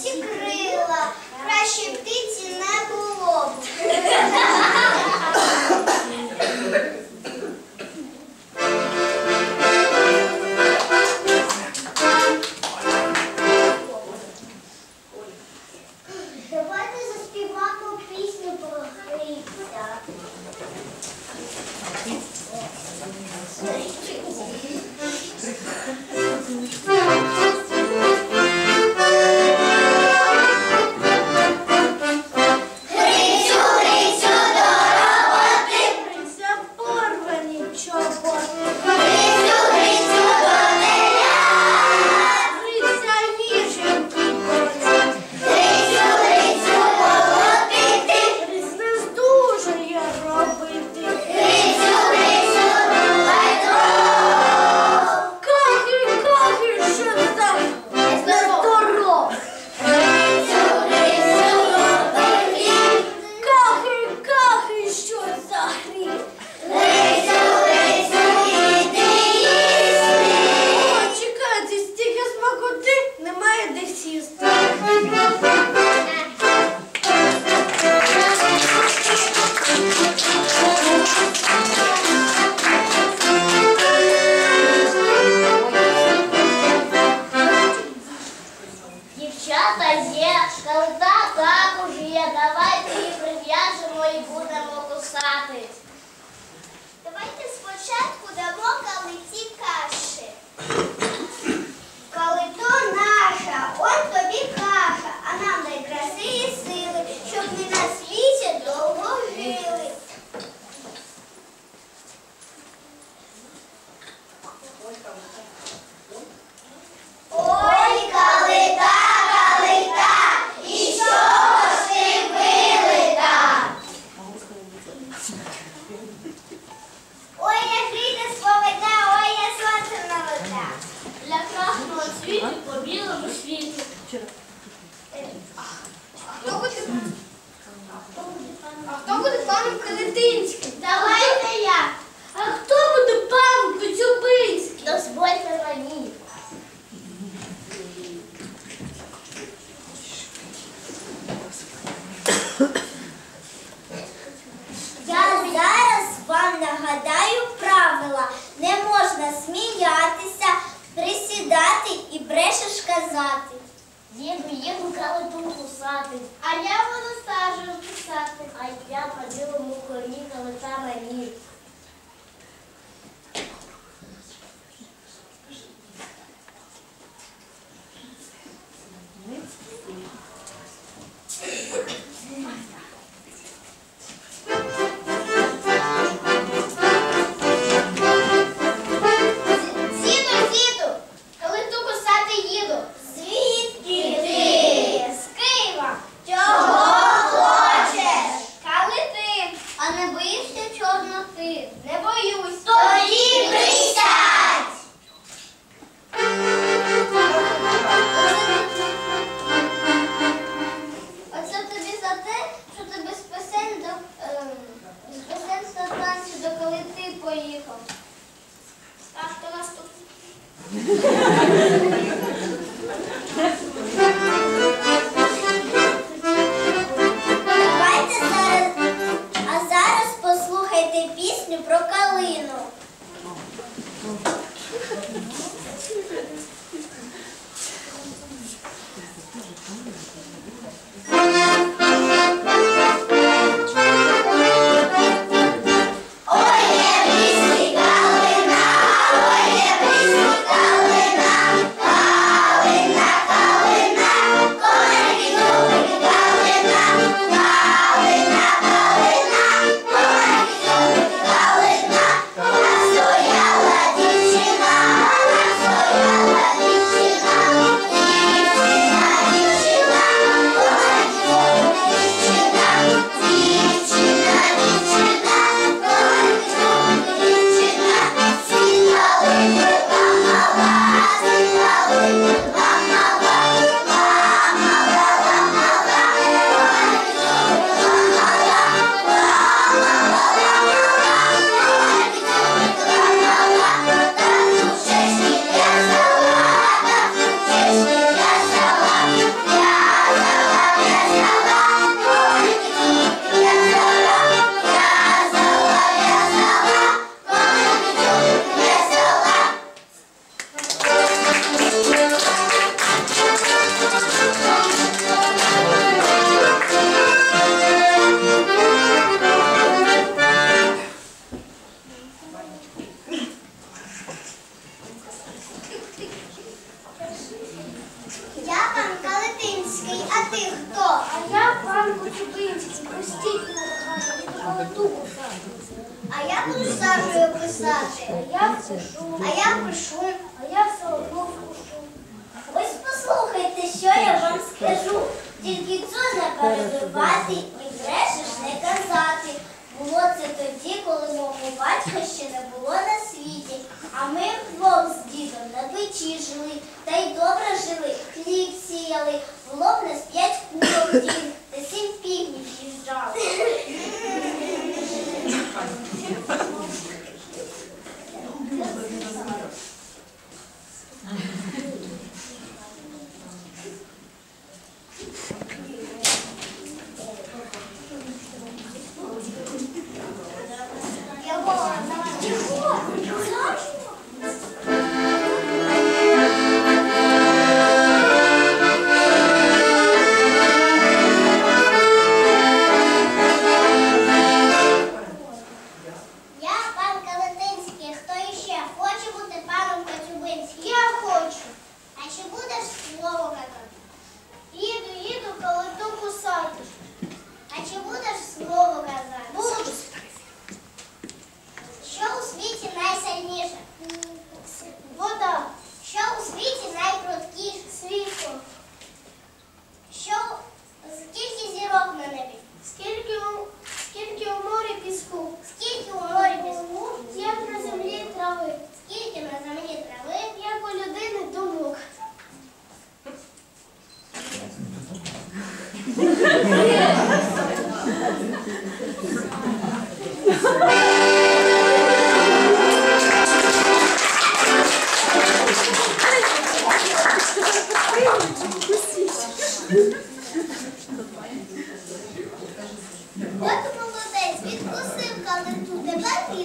всі крила, кращі птиці. Калита також є, давайте її прив'яжемо і будемо кусати. Давайте спочатку дамо калиті каші. Велетинський. Давай.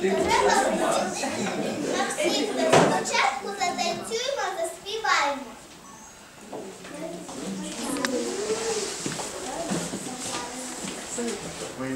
Літо треба. На всіх спочатку затанцюємо, заспіваємо. Танцюємо ми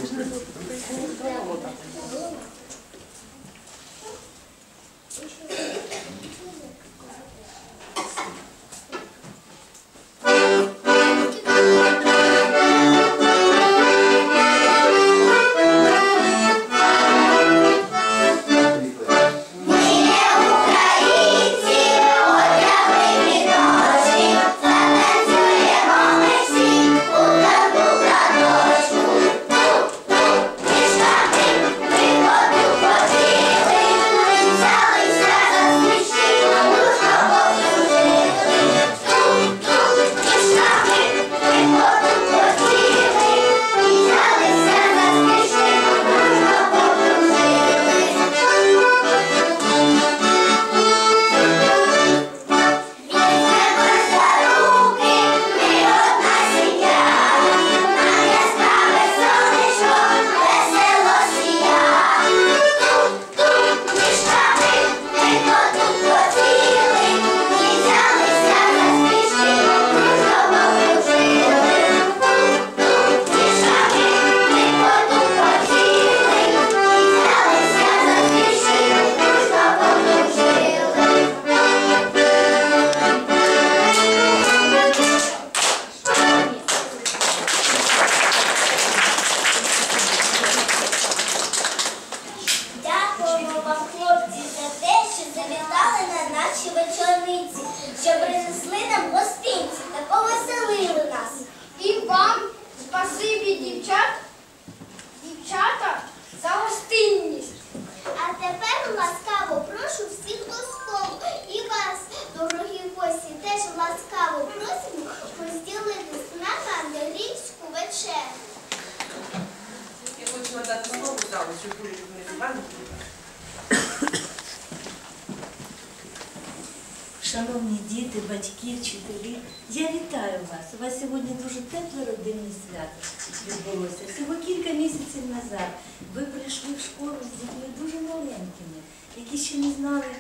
Шановні діти, батьки, вчителі, я вітаю вас. У вас сьогодні дуже тепле родинне свято відбулося. Всього кілька місяців назад ви прийшли в школу з дітьми дуже маленькими, які ще не знали,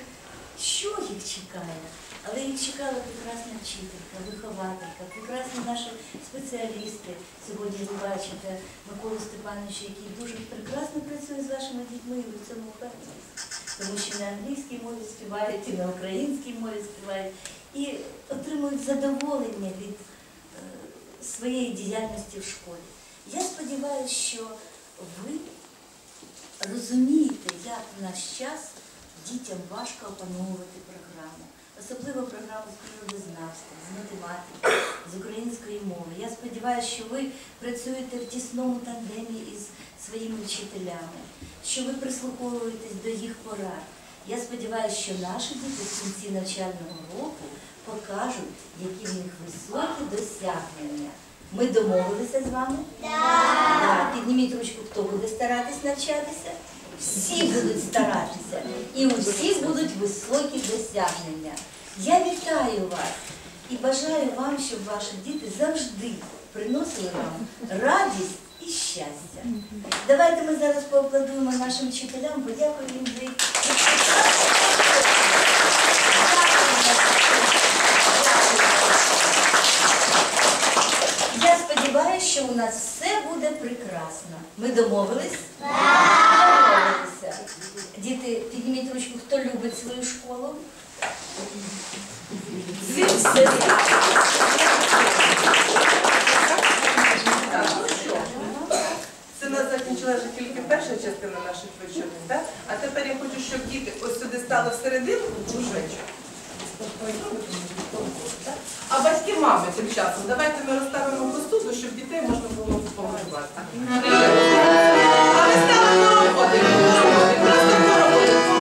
що їх чекає. Але їх чекала прекрасна вчителька, вихователька, прекрасні наші спеціалісти. Сьогодні ви бачите Миколу Степановича, який дуже прекрасно працює з вашими дітьми, і ви в цьому впевнилися тому що на англійській мові співають і на українській мові співають, і отримують задоволення від е, своєї діяльності в школі. Я сподіваюся, що ви розумієте, як в наш час дітям важко опановувати програму, особливо програму з природознавства, з математики, з української мови. Я сподіваюся, що ви працюєте в тісному тандемі із своїми вчителями, що ви прислуховуєтесь до їх порад. Я сподіваюся, що наші діти в кінці навчального року покажуть, які в них високі досягнення. Ми домовилися з вами? Так. Підніміть ручку, хто буде старатись навчатися. Всі будуть старатися. І у всіх будуть високі досягнення. Я вітаю вас і бажаю вам, щоб ваші діти завжди приносили вам радість і щастя. Давайте ми зараз поаплодуємо нашим вчителям, подякуємо їм за їх. Я сподіваюся, що у нас все буде прекрасно. Ми домовились?